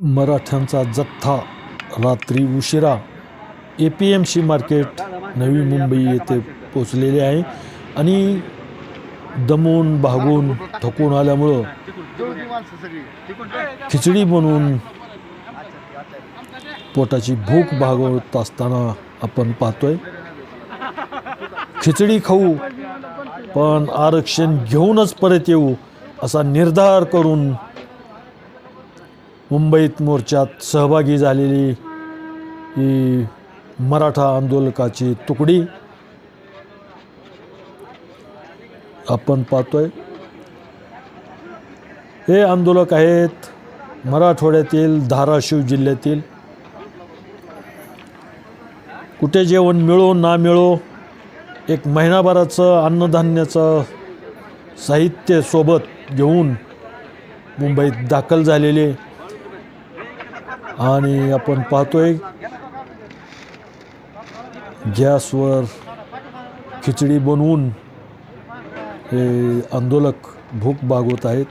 मराठ्यांचा जथ्था रात्री उशिरा. A P M C market Navi Mumbai येथे पोचलेले आहे आणि दमून भागून थकून आल्यामुळं खिचडी बनवून पोटाची भूक भागवत असताना आपण पाहतोय. खिचडी खाऊ पण आरक्षण घेऊनच परत येऊ असा निर्धार करून मुंबईत मोर्चात सहभागी झालेली ही मराठा आंदोलकाची तुकडी आपण पाहतोय. हे आंदोलक आहेत मराठवाड्यातील धाराशिव जिल्ह्यातील. कुठे जेवण मिळो ना मिळो एक महिनाभराचं अन्नधान्याचं साहित्य सोबत घेऊन मुंबईत दाखल झालेले आणि आपण पाहतोय गॅसवर खिचडी बनवून हे आंदोलक भूक भागवत आहेत.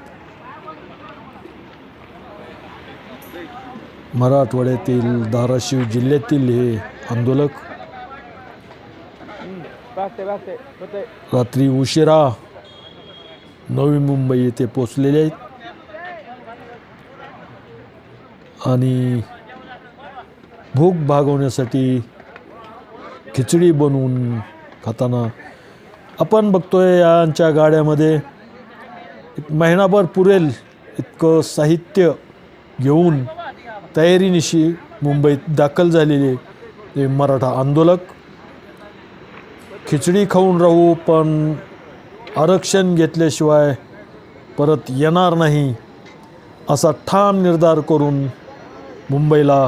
मराठवाड्यातील धाराशिव जिल्ह्यातील हे आंदोलक रात्री उशिरा नवी मुंबई येथे पोचलेले आहेत. आणि भूक भागवण्यासाठी खिचडी बनवून खाताना आपण बघतोय यांच्या गाड्यामध्ये एक महिनाभर पुरेल इतकं साहित्य घेऊन तयारीनिशी मुंबईत दाखल झालेले मराठा आंदोलक. खिचडी खाऊन राहू पण आरक्षण घेतल्याशिवाय परत येणार नाही असा ठाम निर्धार करून मुंबईला